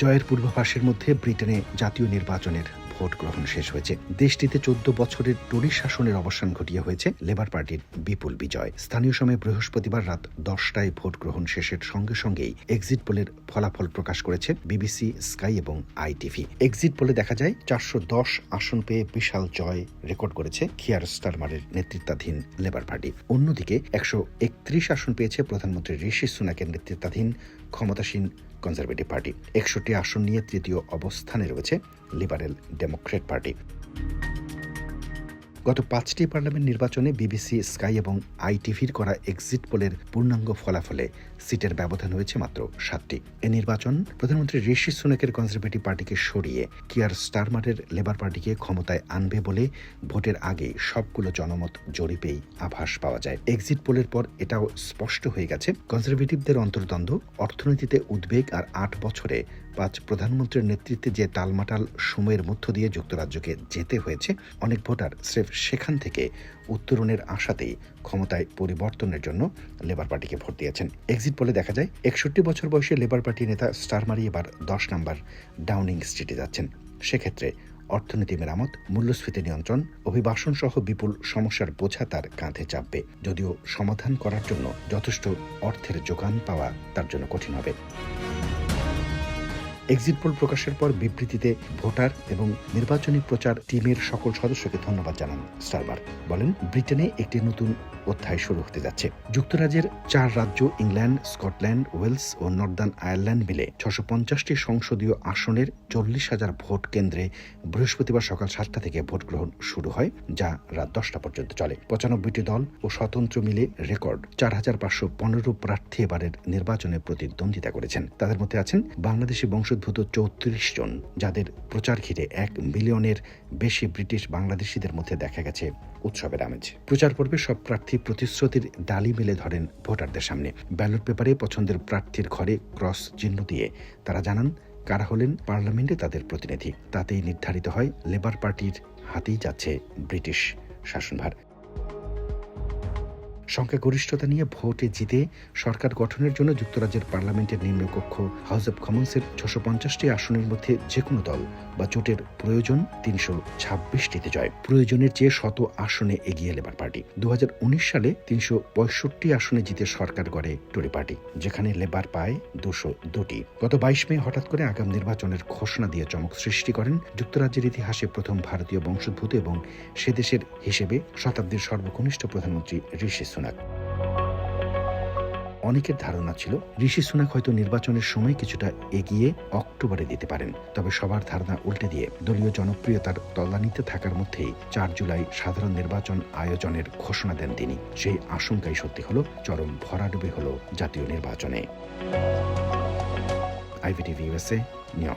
জয়ের পূর্বাভাসের মধ্যে ব্রিটেনে জাতীয় নির্বাচনের ভোট গ্রহণ শেষ হয়েছে। দেশটিতে চোদ্দ বছরের টরি শাসনের অবসান ঘটিয়ে হয়েছে। লেবার পার্টির বিপুল বিজয়। স্থানীয় সময় বৃহস্পতিবার রাত দশটায় ভোট গ্রহণ শেষের সঙ্গে সঙ্গেই এক্সিট পোলের ফলাফল প্রকাশ করেছে বিবিসি, স্কাই এবং আইটিভি। এক্সিট পোলে দেখা যায় চারশো দশ আসন পেয়ে বিশাল জয় রেকর্ড করেছে খিয়ার স্টারমারের নেতৃত্বাধীন লেবার পার্টি। অন্যদিকে একশো একত্রিশ আসন পেয়েছে প্রধানমন্ত্রী ঋষি সুনাকের নেতৃত্বাধীন ক্ষমতাসীন কনজারভেটিভ পার্টি। একষট্টি আসন নিয়ে তৃতীয় অবস্থানে রয়েছে লিবারেল ডেমোক্রেট পার্টি। গত পাঁচটি পার্লামেন্ট নির্বাচনে বিবিসি, স্কাই এবং আইটিভির করা এক্সিট পোলের পূর্ণাঙ্গ ফলাফলে সিটের ব্যবধান হয়েছে মাত্র সাতটি। এ নির্বাচন প্রধানমন্ত্রী ঋষি সুনাকের কনজারভেটিভ পার্টিকে সরিয়ে কিয়ার স্টারমারের লেবার পার্টিকে ক্ষমতায় আনবে বলে ভোটের আগে সবগুলো জনমত জরিপেই আভাস পাওয়া যায়। এক্সিট পোলের পর এটাও স্পষ্ট হয়ে গেছে কনজারভেটিভদের অন্তর্দ্বন্দ্ব, অর্থনীতিতে উদ্বেগ আর আট বছরে পাঁচ প্রধানমন্ত্রীর নেতৃত্বে যে টালমাটাল সময়ের মধ্য দিয়ে যুক্তরাজ্যকে যেতে হয়েছে, অনেক ভোটার স্রেফ সেখান থেকে উত্তরণের আশাতেই ক্ষমতায় পরিবর্তনের জন্য লেবার পার্টিকে ভোট দিয়েছেন। এক্সিট পোলে দেখা যায়, একষট্টি বছর বয়সে লেবার পার্টি নেতা স্টারমারি এবার দশ নম্বর ডাউনিং স্ট্রিটে যাচ্ছেন। সেক্ষেত্রে অর্থনীতি মেরামত, মূল্যস্ফীতি নিয়ন্ত্রণ অভিবাসন সহ বিপুল সমস্যার বোঝা তার কাঁধে চাপবে। যদিও সমাধান করার জন্য যথেষ্ট অর্থের যোগান পাওয়া তার জন্য কঠিন হবে। এক্সিট পোল প্রকাশের পর বিবৃতিতে ভোটার এবং নির্বাচনী প্রচার টিমের সকল সদস্যকে ধন্যবাদ জানান স্টারবার। বলেন, ব্রিটেনে একটি নতুন অধ্যায় শুরু হতে যাচ্ছে। যুক্তরাজ্যের চার রাজ্য, ইংল্যান্ড, স্কটল্যান্ড, ওয়েলস ও নর্দার্ন আয়ারল্যান্ড মিলে ছশো পঞ্চাশটি সংসদীয় আসনের চল্লিশ হাজার ভোট কেন্দ্রে বৃহস্পতিবার সকাল সাতটা থেকে ভোট গ্রহণ শুরু হয়, যা রাত দশটা পর্যন্ত চলে। পঁচানব্বইটি দল ও স্বতন্ত্র মিলে রেকর্ড চার হাজার পাঁচশো পনেরো প্রার্থী এবারের নির্বাচনে প্রতিদ্বন্দ্বিতা করেছেন। তাদের মধ্যে আছেন বাংলাদেশি বংশোদ্ভূত চৌত্রিশ জন, যাদের প্রচার ঘিরে এক মিলিয়নের বেশি ব্রিটিশ বাংলাদেশিদের মধ্যে দেখা গেছে উৎসবের আমেজ। প্রচার পর্বে সব প্রার্থী প্রতিশ্রুতির ডালি মেলে ধরেন ভোটারদের সামনে। ব্যালট পেপারে পছন্দের প্রার্থীর ঘরে ক্রস চিহ্ন দিয়ে তারা জানান, কারা হলেন পার্লামেন্টে তাদের প্রতিনিধি। তাতেই নির্ধারিত হয়, লেবার পার্টির হাতেই যাচ্ছে ব্রিটিশ শাসনভার। সংখ্যাগরিষ্ঠতা নিয়ে ভোটে জিতে সরকার গঠনের জন্য যুক্তরাজ্যের পার্লামেন্টের নিম্নকক্ষ হাউস অব কমন্সের ছশো পঞ্চাশটি আসনের মধ্যে যে কোনো দল বা জোটের প্রয়োজন তিনশো ছাব্বিশটিতে জয়। প্রয়োজনের চেয়ে শত আসনে এগিয়ে লেবার পার্টি। দুহাজার উনিশ সালে তিনশো পঁয়ষট্টি আসনে জিতে সরকার গড়ে টরি পার্টি, যেখানে লেবার পায় দুশো দুটি। গত বাইশ মে হঠাৎ করে আগাম নির্বাচনের ঘোষণা দিয়ে চমক সৃষ্টি করেন যুক্তরাজ্যের ইতিহাসে প্রথম ভারতীয় বংশোদ্ভূত এবং সে দেশের হিসেবে শতাব্দীর সর্বকনিষ্ঠ প্রধানমন্ত্রী ঋষি সুনাক। অনেকের ধারণা ছিল, ঋষি সুনাক হয়তো নির্বাচনের সময় কিছুটা এগিয়ে অক্টোবরে দিতে পারেন। তবে সবার ধারণা উল্টে দিয়ে দলীয় জনপ্রিয়তার তলানিতে থাকার মধ্যেই চার জুলাই সাধারণ নির্বাচন আয়োজনের ঘোষণা দেন তিনি। সেই আশঙ্কাই সত্যি হলো, চরম ভরাডুবি হলো জাতীয় নির্বাচনে। আইভিটিভি ইউএসএ নিউ